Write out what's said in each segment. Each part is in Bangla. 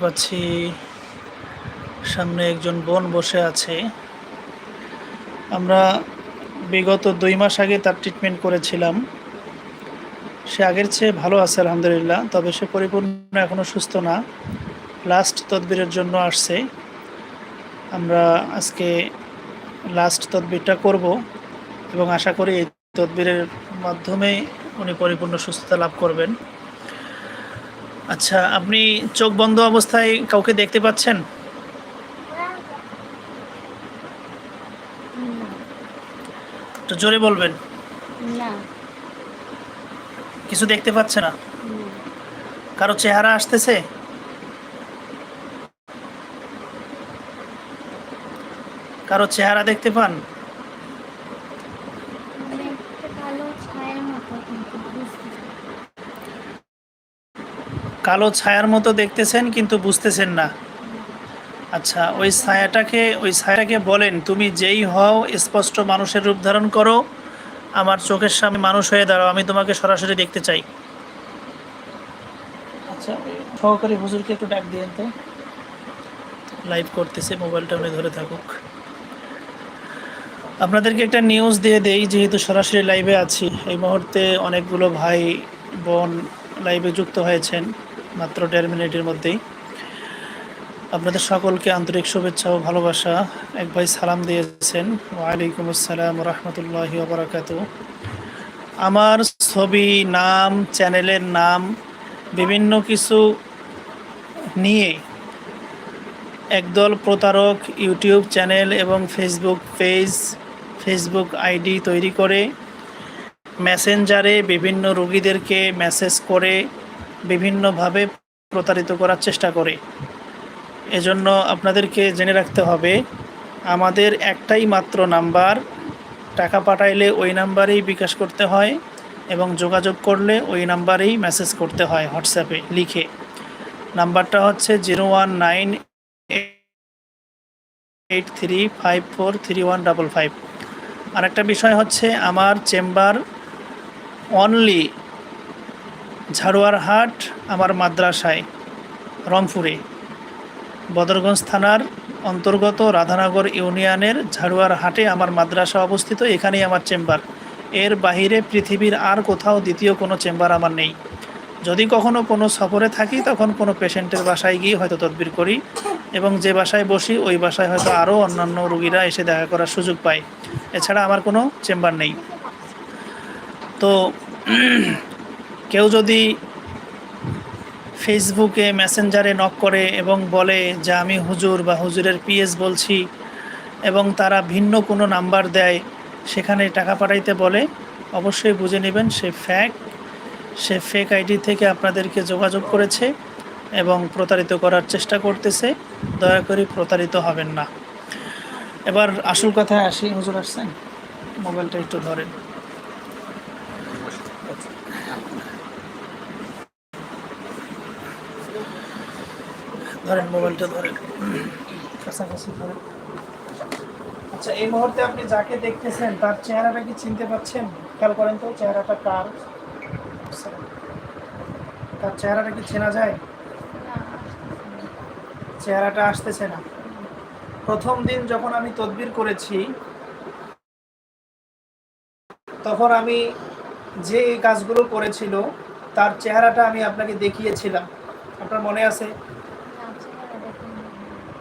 পাচ্ছি। সামনে একজন বোন বসে আছে। আমরা বিগত দুই মাস আগে তার ট্রিটমেন্ট করেছিলাম। সে আগের চেয়ে ভালো আছে, আলহামদুলিল্লাহ, তবে সে পরিপূর্ণ এখনও সুস্থ না। লাস্ট তদবিরের জন্য আসছে। আমরা আজকে লাস্ট তদবিরটা করব এবং আশা করি এই তদবিরের মাধ্যমে উনি পরিপূর্ণ সুস্থতা লাভ করবেন। আচ্ছা আপনি চোখ বন্ধ অবস্থায় কাউকে দেখতে পাচ্ছেন? তো জোরে বলবেন। না। কিছু দেখতে পাচ্ছে না। কারও চেহারা আসতেছে? কারও চেহারা দেখতে পান মানে একটা কালো ছায়ার মতো কিন্তু বুঝতে কালো ছায়ার মতো দেখতেছেন, কিন্তু বুঝতেছেন না। আচ্ছা ওই ছায়াটাকে ওই ছায়াটাকে বলেন, তুমি যেই হও, স্পষ্ট মানুষের রূপ ধারণ করো। আমার চোখের সামনে মানুষ হয়ে দাঁড়াও, আমি তোমাকে সরাসরি দেখতে চাই। আচ্ছা সহকারী হুজুরকে একটু ডাক দিয়েন তো। লাইভ করতেছে, মোবাইলটা উনি ধরে থাকুক। আপনাদেরকে একটা নিউজ দিয়ে দেই, যেহেতু সরাসরি লাইভে আছি, এই মুহূর্তে অনেকগুলো ভাই, বোন লাইভে যুক্ত হয়েছেন। মাত্র দেড় মিনিটের মধ্যেই। আপনাদের সকলকে আন্তরিক শুভেচ্ছা ও ভালোবাসা। এক ভাই সালাম দিয়েছেন। ওয়ালাইকুম আসসালাম রহমতুল্লাহি বারাকাতু আমার ছবি, নাম, চ্যানেলের নাম, বিভিন্ন কিছু নিয়ে একদল প্রতারক ইউটিউব চ্যানেল এবং ফেসবুক পেজ, ফেসবুক আইডি তৈরি করে, মেসেঞ্জারে বিভিন্ন রোগীদেরকে মেসেজ করে বিভিন্নভাবে প্রতারিত করার চেষ্টা করে। এজন্য আপনাদেরকে জেনে রাখতে হবে, আমাদের একটাই মাত্র নাম্বার, টাকা পাঠাইলে ওই নাম্বারেই বিকাশ করতে হয় এবং যোগাযোগ করলে ওই নাম্বারেই মেসেজ করতে হয় হোয়াটসঅ্যাপে লিখে। নাম্বারটা হচ্ছে zero one nine eight three five four three one double five. আরেকটা বিষয় হচ্ছে, আমার চেম্বার অনলি ঝাড়ুয়ারহাট, আমার মাদ্রাসায়, রংপুরে। বদরগঞ্জ থানার অন্তর্গত রাধানগর ইউনিয়নের ঝাড়ুয়ার হাটে আমার মাদ্রাসা অবস্থিত, এখানেই আমার চেম্বার। এর বাহিরে পৃথিবীর আর কোথাও দ্বিতীয় কোনো চেম্বার আমার নেই। যদি কখনো কোনো সফরে থাকি, তখন কোনো পেশেন্টের বাসায় গিয়ে হয়তো তদবির করি এবং যে বাসায় বসি, ওই বাসায় হয়তো আরও অন্যান্য রুগীরা এসে দেখা করার সুযোগ পায়। এছাড়া আমার কোনো চেম্বার নেই। তো কেউ যদি ফেসবুকে মেসেঞ্জারে নক করে এবং বলে যে আমি হুজুর বা হুজুরের পিএস বলছি এবং তারা ভিন্ন কোনো নাম্বার দেয়, সেখানে টাকা পাঠাইতে বলে, অবশ্যই বুঝে নেবেন সে ফ্যাক সে ফেক আইডি থেকে আপনাদেরকে যোগাযোগ করেছে এবং প্রতারিত করার চেষ্টা করতেছে। দয়া করে প্রতারিত হবেন না। এবার আসল কথায় আসি, হুজুর আসছেন? মোবাইলটা একটু ধরেন। ধরেন, মোবাইলটা ধরেন। কাছাকাছি ধরেন। আচ্ছা এই মুহূর্তে আপনি যাকে দেখতেছেন, তার চেহারাটা কি চিনতে পাচ্ছেন? খেয়াল করেন তো, চেহারাটা কার? তার চেহারাটা কি চেনা যায়? চেহারাটা আসতেছে না। প্রথম দিন যখন আমি তদবির করেছি, তখন আমি যে কাজগুলো করেছিল, তার চেহারাটা আমি আপনাকে দেখিয়েছিলাম। আপনার মনে আছে?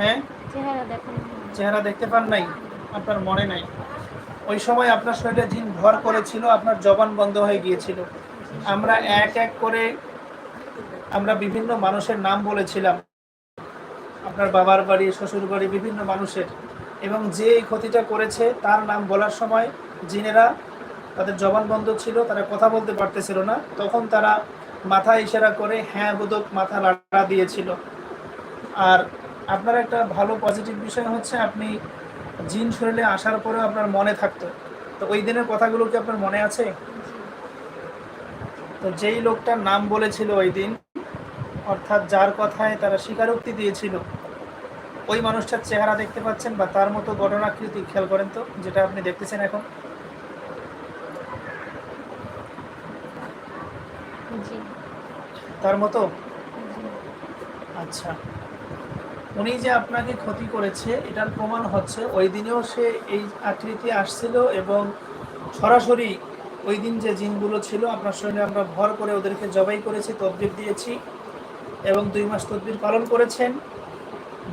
হ্যাঁ? চেহারা দেখতে পান নাই? আপনার মনে নাই? ওই সময় আপনার শরীরে জিন ভর করেছিল আপনার জবান বন্ধ হয়ে গিয়েছিল। আমরা এক এক করে আমরা বিভিন্ন মানুষের নাম বলেছিলাম। আপনার বাবার বাড়ি শ্বশুর বাড়ি বিভিন্ন মানুষের। এবং যে এই ক্ষতিটা করেছে তার নাম বলার সময় জিনেরা তাদের জবান বন্ধ ছিল তারা কথা বলতে পারতেছিল না। তখন তারা মাথা ইশারা করে হ্যাঁ বোধক মাথা লাড়া দিয়েছিল। আর আপনার একটা ভালো পজিটিভ বিষয় হচ্ছে আপনি জিন শরীরে আসার পরেও আপনার মনে থাকতো। তো ওই দিনের কথাগুলো কি আপনার মনে আছে? তো যেই লোকটার নাম বলেছিল ওই দিন অর্থাৎ যার কথায় তারা স্বীকারোক্তি দিয়েছিল ওই মানুষটার চেহারা দেখতে পাচ্ছেন বা তার মতো ঘটনাকৃতি খেয়াল করেন তো যেটা আপনি দেখতেছেন এখন। তার মতো? আচ্ছা। উনি যে আপনাকে ক্ষতি করেছে, এটার প্রমাণ হচ্ছে ওই দিনেও সে এই আকৃতি আসছিল এবং সরাসরি ওই দিন যে জিনগুলো ছিল, আপনার সঙ্গে আমরা ভর করে ওদেরকে জবাই করেছি, তদবির দিয়েছি এবং দুই মাস তদবির পালন করেছেন।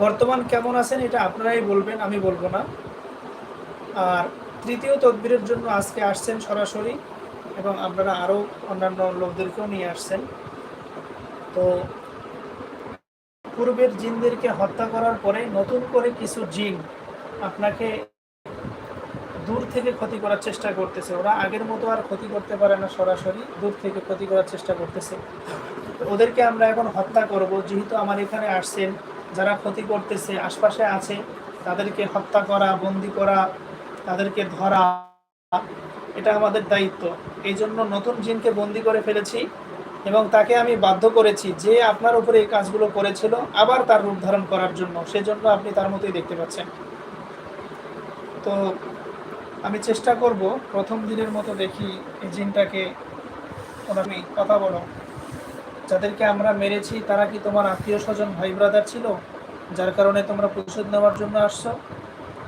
বর্তমান কেমন আছেন এটা আপনারাই বলবেন, আমি বলব না। আর তৃতীয় তদবিরের জন্য আজকে আসছেন সরাসরি এবং আপনারা আরও অন্যান্য লোকদেরকেও নিয়ে আসছেন। তো পূর্বের জিনদেরকে হত্যা করার পরে নতুন করে কিছু জিন আপনাকে দূর থেকে ক্ষতি করার চেষ্টা করতেছে। ওরা আগের মতো আর ক্ষতি করতে পারে না সরাসরি, দূর থেকে ক্ষতি করার চেষ্টা করতেছে। ওদেরকে আমরা এখন হত্যা করব। যেহেতু আমার এখানে আসছেন, যারা ক্ষতি করতেছে, আশপাশে আছে, তাদেরকে হত্যা করা, বন্দি করা, তাদেরকে ধরা, এটা আমাদের দায়িত্ব। এই জন্য নতুন জিনকে বন্দি করে ফেলেছি। এবং তাকে আমি বাধ্য করেছি যে আপনার উপরে এই কাজগুলো করেছিল, আবার তার রূপ ধারণ করার জন্য। সেজন্য আপনি তার মতোই দেখতে পাচ্ছেন। তো আমি চেষ্টা করব প্রথম দিনের মতো দেখি এই জিনটাকে আমি কথা বলো। যাদেরকে আমরা মেরেছি, তারা কি তোমার আত্মীয় স্বজন ভাই ব্রাদার ছিল, যার কারণে তোমরা প্রতিশোধ নেওয়ার জন্য আসছো?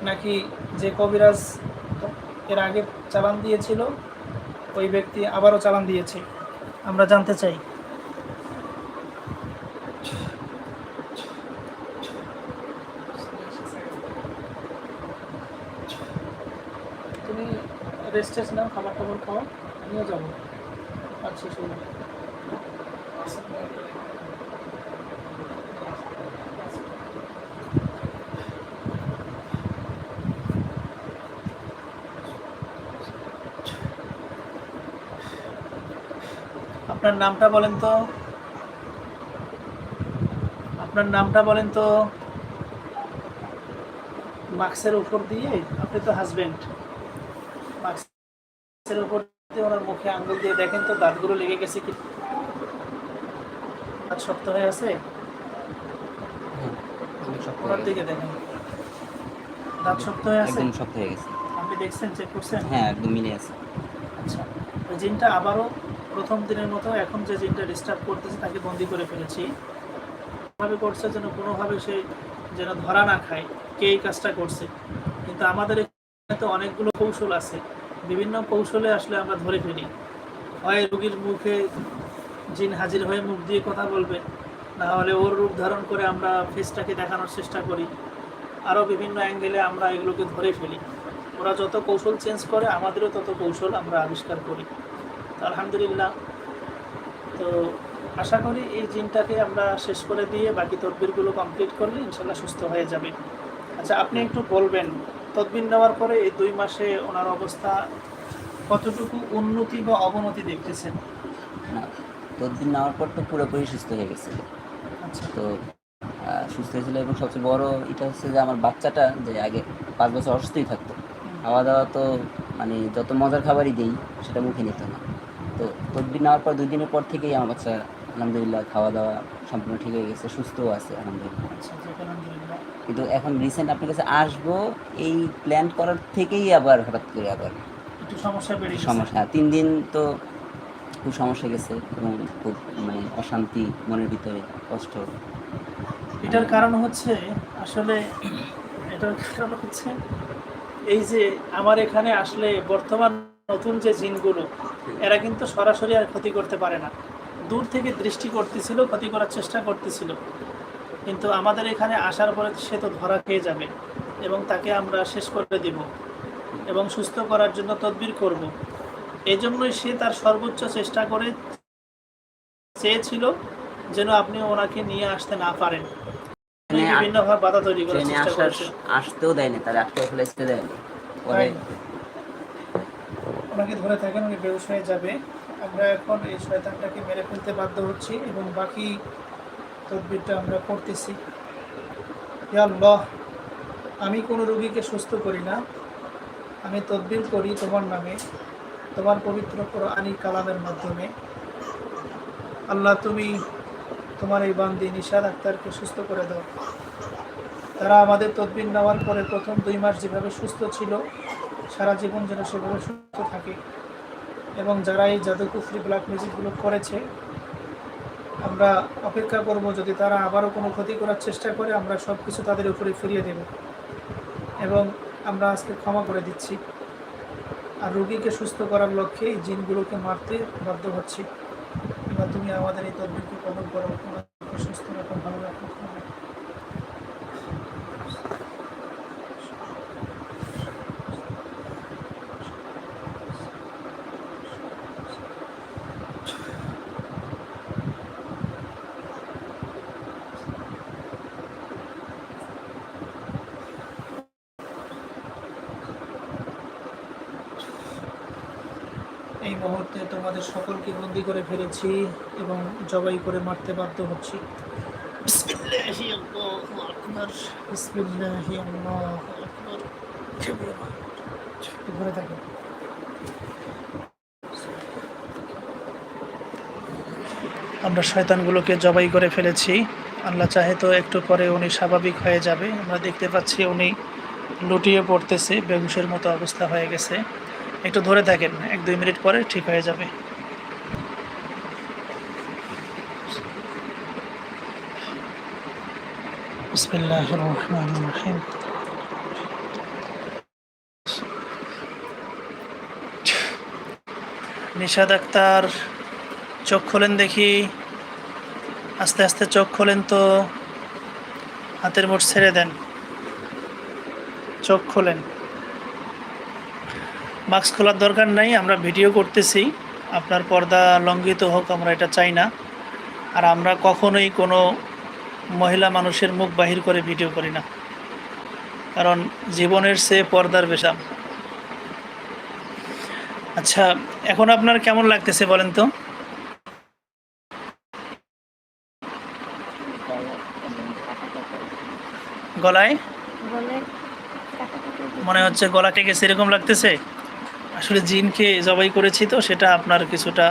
নাকি যে কবিরাজ এর আগে চালান দিয়েছিল, ওই ব্যক্তি আবারও চালান দিয়েছে? আমরা জানতে চাই। তুমি রেস্ট নাও খাবার টাবার খাও আমিও যাব। আচ্ছা শুনুন আপনার নামটা বলেন তো? আপনার নামটা বলেন তো? মাস্কের উপর দিয়ে? আপনি তো হাজবেন্ড মাস্কের উপর দিয়ে ওনার মুখে আঙ্গুল দিয়ে দেখেন তো দাঁতগুলো লেগে গেছে কি? দাঁত শক্ত হয়ে আছে? ওনার দিকে দেখেন। দাঁত শক্ত হয়ে আছে? একদম শক্ত হয়ে গেছে। আপনি দেখছেন? চেক করছেন? হ্যাঁ একদম মিলে আছে। আচ্ছা। ওই জিনটা আবারও প্রথম দিনের মতো এখন যে জিনটা ডিস্টার্ব করতেছে তাকে বন্দি করে ফেলেছি। ভাবে করছে যেন কোনোভাবে সে যেন ধরা না খায়, কে এই কাজটা করছে? কিন্তু আমাদের এখানে তো অনেকগুলো কৌশল আছে। বিভিন্ন কৌশলে আসলে আমরা ধরে ফেলি। হয় রুগীর মুখে জিন হাজির হয়ে মুখ দিয়ে কথা বলবে, না হলে ওর রূপ ধারণ করে আমরা ফেসটাকে দেখানোর চেষ্টা করি। আরও বিভিন্ন অ্যাঙ্গেলে আমরা এগুলোকে ধরে ফেলি। ওরা যত কৌশল চেঞ্জ করে, আমাদেরও তত কৌশল আমরা আবিষ্কার করি। আলহামদুলিল্লাহ। তো আশা করি এই জিনটাকে আমরা শেষ করে দিয়ে বাকি তদবিরগুলো কমপ্লিট করলে ইনশাল্লাহ সুস্থ হয়ে যাবে। আচ্ছা আপনি একটু বলবেন তদবির নেওয়ার পরে এই দুই মাসে ওনার অবস্থা কতটুকু উন্নতি বা অবনতি দেখতেছেন? না তদ্দিন নেওয়ার পর তো পুরোপুরি সুস্থ হয়ে গেছে। আচ্ছা। তো সুস্থ হয়েছিল এবং সবচেয়ে বড় এটা হচ্ছে যে আমার বাচ্চাটা যে আগে পাঁচ বছর অসুস্থই থাকতো। খাওয়া দাওয়া তো মানে যত মজার খাবারই দিই সেটা মুখে নিত না। তো তদ্বির নেওয়ার পর দুই দিনের পর থেকেই আমার বাচ্চা আলহামদুলিল্লাহ খাওয়া দাওয়া সম্পূর্ণ ঠিক হয়ে গেছে সুস্থও আছে আলহামদুলিল্লাহ। আচ্ছা কিন্তু এখন রিসেন্ট আপনার কাছে আসব এই প্ল্যান করার থেকেই আবার হঠাৎ করে আবার একটু সমস্যা সমস্যা তিন দিন তো খুব সমস্যা গেছে এবং খুব মানে অশান্তি মনের ভিতরে কষ্ট। এটার কারণ হচ্ছে আসলে এটার কারণ হচ্ছে এই যে আমার এখানে আসলে বর্তমান নতুন যে জিনগুলো এরা কিন্তু সরাসরি আর ক্ষতি করতে পারে না। দূর থেকে দৃষ্টি করতেছিল ক্ষতি করার চেষ্টা করতেছিল। কিন্তু আমাদের এখানে আসার পরে সে তো ধরা খেয়ে যাবে এবং তাকে আমরা শেষ করে দিব এবং সুস্থ করার জন্য তদবির করব। এই জন্যই সে তার সর্বোচ্চ চেষ্টা করে চেয়েছিল যেন আপনি ওনাকে নিয়ে আসতে না পারেন। বিভিন্নভাবে বাধা তৈরি করার চেষ্টা করেছে। আসতেও দেয়নি তারা আটকে ফেলেছে দেয়নি। পরে ওনাকে ধরে থাকেন, উনি বেউস হয়ে যাবে। আমরা এখন এই শয়তানটাকে মেরে ফেলতে বাধ্য হচ্ছি এবং বাকি তদবিরটা আমরা করতেছি। আল্লাহ, আমি কোনো রোগীকে সুস্থ করি না। আমি তদবির করি তোমার নামে, তোমার পবিত্র আনি কালামের মাধ্যমে। আল্লাহ, তুমি তোমার এই বান্দি নিশাদ আক্তারকে সুস্থ করে দাও। তারা আমাদের তদবির নেওয়ার পরে প্রথম দুই মাস যেভাবে সুস্থ ছিল সারা জীবন যেন সেভাবে সুস্থ থাকে। এবং যারা এই জাদু কুফরি ব্ল্যাক মিউজিকগুলো করেছে, আমরা অপেক্ষা করব যদি তারা আবারও কোনো ক্ষতি করার চেষ্টা করে, আমরা সব কিছু তাদের উপরে ফিরিয়ে দেব। এবং আমরা আজকে ক্ষমা করে দিচ্ছি। আর রোগীকে সুস্থ করার লক্ষ্যে এই জিনগুলোকে মারতে বাধ্য হচ্ছি। এবার তুমি আমাদের এই তদবিরকে কবল করো সুস্থ রাখো ভালো রাখো এই মুহূর্তে তোমাদের সকলকে বন্দি করে ফেলেছি এবং জবাই করে মারতে বাধ্য হচ্ছি। ঘুরে আমরা শয়তানগুলোকে জবাই করে ফেলেছি। আল্লাহ চাহে তো একটু পরে উনি স্বাভাবিক হয়ে যাবে। আমরা দেখতে পাচ্ছি উনি লুটিয়ে পড়তেছে বেগুসের মতো অবস্থা হয়ে গেছে। একটু ধরে থাকেন, এক দুই মিনিট পরে ঠিক হয়ে যাবে। রহমানির রহিম নিশাদ আক্তার, চোখ খোলেন দেখি। আস্তে আস্তে চোখ খোলেন তো, হাতের মুঠ ছেড়ে দেন। চোখ খোলেন। মাস্ক খোলার দরকার নাই আমরা ভিডিও করতেছি। আপনার পর্দা লঙ্ঘিত হোক আমরা এটা চাই না। আর আমরা কখনোই কোনো মহিলা মানুষের মুখ বাহির করে ভিডিও করি না। কারণ জীবনের সে পর্দার বেশাম। আচ্ছা এখন আপনার কেমন লাগতেছে বলেন তো? গলায়? মনে হচ্ছে গলা টেকেছে এরকম লাগতেছে? আসলে জিনকে জবাই করেছি তো সেটা আপনার কিছুটা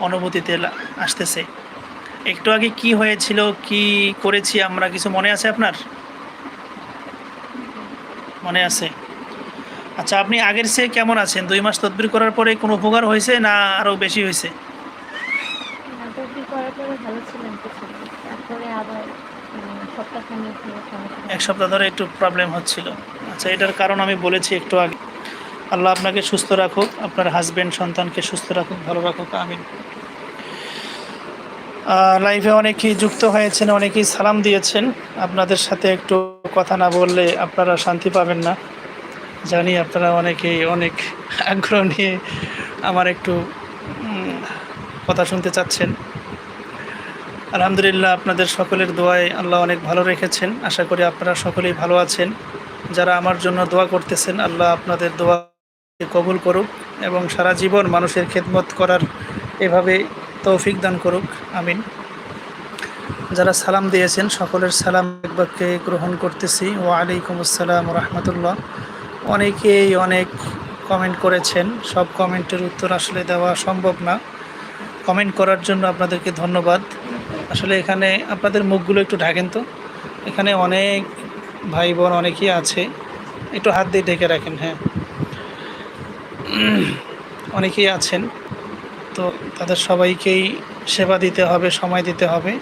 অনুভূতিতে আসতেছে। একটু আগে কি হয়েছিল কি করেছি আমরা কিছু মনে আছে আপনার? মনে আছে? আচ্ছা আপনি আগের চেয়ে কেমন আছেন? দুই মাস তদবির করার পরে কোনো উপকার হয়েছে না আরও বেশি হয়েছে? মানে এক সপ্তাহ ধরে একটু প্রবলেম হচ্ছিল। আচ্ছা এটার কারণ আমি বলেছি একটু আগে। আল্লাহ আপনাকে সুস্থ রাখুক, আপনার হাজবেন্ড সন্তানকে সুস্থ রাখুক, ভালো রাখুক, আমিন। লাইভে অনেকেই যুক্ত হয়েছেন, অনেকেই সালাম দিয়েছেন। আপনাদের সাথে একটু কথা না বললে আপনারা শান্তি পাবেন না। জানি আপনারা অনেকেই অনেক আগ্রহ নিয়ে আমার একটু কথা শুনতে চাচ্ছেন। আলহামদুলিল্লাহ, আপনাদের সকলের দোয়ায় আল্লাহ অনেক ভালো রেখেছেন। আশা করি আপনারা সকলেই ভালো আছেন। যারা আমার জন্য দোয়া করতেছেন, আল্লাহ আপনাদের দোয়া কবুল করুক এবং সারা জীবন মানুষের খেদমত করার এভাবে তৌফিক দান করুক। আমিন। যারা সালাম দিয়েছেন, সকলের সালাম একবারকে গ্রহণ করতেছি। ও আলাইকুম আসসালাম রহমতুল্লাহ। অনেকেই অনেক কমেন্ট করেছেন। সব কমেন্টের উত্তর আসলে দেওয়া সম্ভব না। কমেন্ট করার জন্য আপনাদেরকে ধন্যবাদ। আসলে এখানে আপনাদের মুখগুলো একটু ঢাকেন তো। এখানে অনেক ভাই বোন অনেকেই আছে। একটু হাত দিয়ে ঢেকে রাখেন হ্যাঁ। অনেকেই আছেন। তো তাদের সবাইকেই সেবা দিতে হবে, সময় দিতে হবে।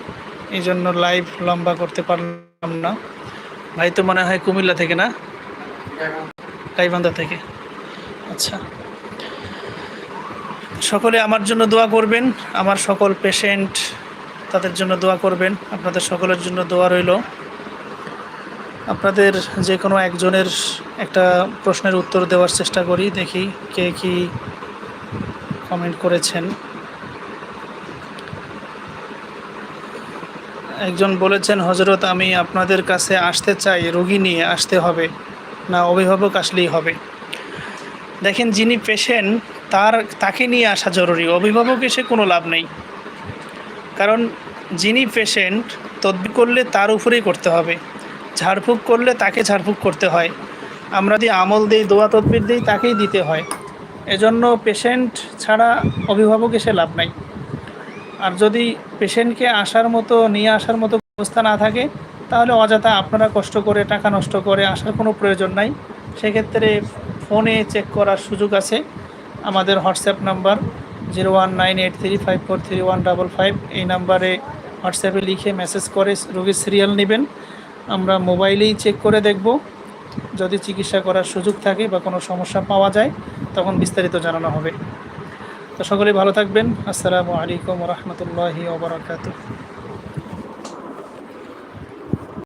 এই জন্য লাইভ লম্বা করতে পারলাম না। ভাই, তো মনে হয় কুমিল্লা থেকে না? গাইবান্ধা থেকে। আচ্ছা। সকলে আমার জন্য দোয়া করবেন। আমার সকল পেশেন্ট তাদের জন্য দোয়া করবেন। আপনাদের সকলের জন্য দোয়া রইল। আপনাদের যে কোনো একজনের একটা প্রশ্নের উত্তর দেওয়ার চেষ্টা করি, দেখি কে কি কমেন্ট করেছেন। একজন বলেছেন হজরত আমি আপনাদের কাছে আসতে চাই, রোগী নিয়ে আসতে হবে, না অভিভাবক আসলেই হবে। দেখেন, যিনি পেশেন্ট তার, তাকে নিয়ে আসা জরুরি, অভিভাবক এসে কোনো লাভ নেই। কারণ, যিনি পেশেন্ট তদবির করলে তার উপরেই করতে হবে। ঝাড়ফুঁক করলে তাকে ঝাড়ফুঁক করতে হয়। আমরা যদি আমল দিই, দোয়া, তদবির দিই, তাকেই দিতে হয়। এজন্য পেশেন্ট ছাড়া অভিভাবক এসে লাভ নাই। আর যদি পেশেন্টকে আসার মতো, নিয়ে আসার মতো ব্যবস্থা না থাকে, তাহলে অযথা আপনারা কষ্ট করে, টাকা নষ্ট করে আসার কোনো প্রয়োজন নাই। সেক্ষেত্রে ফোনে চেক করার সুযোগ আছে। আমাদের WhatsApp number zero one nine eight three five four three one double five. এই নাম্বারে হোয়াটসঅ্যাপে লিখে মেসেজ করে, রোগীর সিরিয়াল নেবেন। আমরা মোবাইলেই চেক করে দেখব। যদি চিকিৎসা করার সুযোগ থাকে বা কোনো সমস্যা পাওয়া যায়, তখন বিস্তারিত জানানো হবে। তো সকলেই ভালো থাকবেন। আসসালামু আলাইকুম রহমতুল্লাহি ওবরাকাতুহ